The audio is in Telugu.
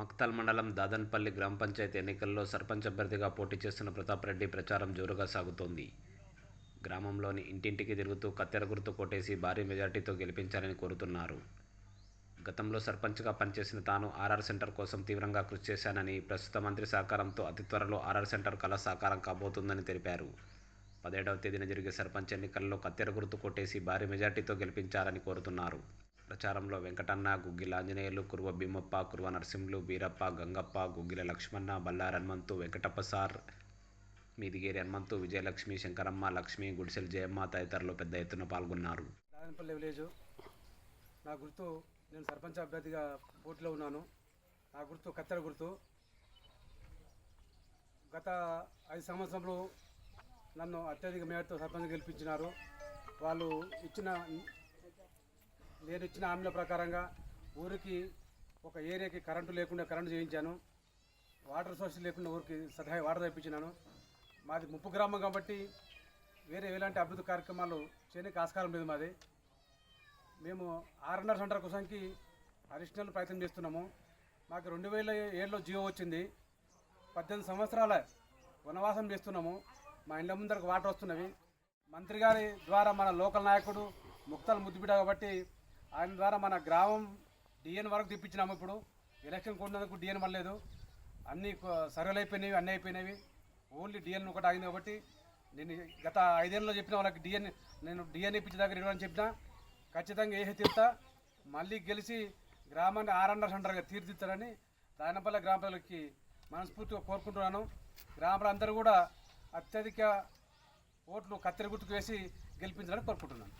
మక్తల్ మండలం దాదన్పల్లి గ్రామ పంచాయతీ ఎన్నికల్లో సర్పంచ్ అభ్యర్థిగా పోటీ చేస్తున్న ప్రతాప్ రెడ్డి ప్రచారం జోరుగా సాగుతోంది. గ్రామంలోని ఇంటింటికి తిరుగుతూ కత్తెర గుర్తు కొట్టేసి భారీ మెజార్టీతో గెలిపించాలని కోరుతున్నారు. గతంలో సర్పంచ్గా పనిచేసిన తాను ఆర్ఆర్ సెంటర్ కోసం తీవ్రంగా కృషి చేశానని ప్రస్తుత మంత్రి సహకారంతో అతి త్వరలో ఆర్ఆర్ సెంటర్ కళ సాకారం కాబోతుందని తెలిపారు. పదిహేడవ తేదీన జరిగే సర్పంచ్ ఎన్నికల్లో కత్తెర గుర్తు కొట్టేసి భారీ మెజార్టీతో గెలిపించాలని కోరుతున్నారు. ప్రచారంలో వెంకటన్న గుగ్గిల ఆంజనేయులు కురువ భీమప్ప కురువ నరసింహులు బీరప్ప గంగప్ప గుగ్గిల లక్ష్మణ బల్లార్ హన్మంతు వెంకటప్ప సార్ మీదిగేరి హన్మంతు, విజయలక్ష్మి శంకరమ్మ లక్ష్మి గుడిసెల జయమ్మ తదితరులు పెద్ద ఎత్తున పాల్గొన్నారు. నారాయణపల్లి విలేజ్. నా గుర్తు నేను సర్పంచ్ అభ్యర్థిగా పోటీలో ఉన్నాను. నా గుర్తు కత్తెర గుర్తు. గత ఐదు సంవత్సరంలో నన్ను అత్యధిక మేరతో సర్పంచ్ గెలిపించినారు. వాళ్ళు ఇచ్చిన నేను ఇచ్చిన హామీల ప్రకారంగా ఊరికి ఒక ఏరియాకి కరెంటు లేకుండా కరెంటు చేయించాను. వాటర్ సోర్స్ లేకుండా ఊరికి సహాయ వాటర్ తెప్పించినాను. మాది ముప్పు గ్రామం కాబట్టి వేరే ఎలాంటి అభివృద్ధి కార్యక్రమాలు చేయడానికి ఆస్కారం లేదు మాది. మేము ఆర్ఎన్ఆర్ సెంటర్ కోసానికి అడిషనల్ ప్రయత్నం చేస్తున్నాము. మాకు రెండు వేల ఏడులో జియో వచ్చింది. పద్దెనిమిది సంవత్సరాల వనవాసం చేస్తున్నాము. మా ఇండ్ల ముందరకు వాటర్ వస్తున్నవి. మంత్రి గారి ద్వారా మన లోకల్ నాయకుడు ముక్తలు ముద్దుబిడ్డ కాబట్టి ఆయన ద్వారా మన గ్రామం డిఎన్ వరకు తెప్పించినాము ఇప్పుడు. ఎలక్షన్ కొన్నందుకు డిఎన్ పడలేదు. అన్ని సర్వేలు అయిపోయినవి అన్నీ అయిపోయినవి. ఓన్లీ డిఎన్ ఒకటి ఆగింది కాబట్టి నేను గత ఐదేళ్ళలో చెప్పిన వాళ్ళకి డిఎన్ నేను డిఎన్ ఇప్పించే రెండు ఇవ్వని చెప్పిన. ఖచ్చితంగా ఏ తీర్తా మళ్ళీ గెలిచి గ్రామాన్ని ఆర్ఎన్ఆర్ సెంటర్గా తీర్చిదిద్దారని దానిపల్ల గ్రామ ప్రజలకి మనస్ఫూర్తిగా కోరుకుంటున్నాను. గ్రామ ప్రజలందరూ కూడా అత్యధిక ఓట్లు కత్తెర గుర్తుకు వేసి గెలిపించాలని కోరుకుంటున్నాను.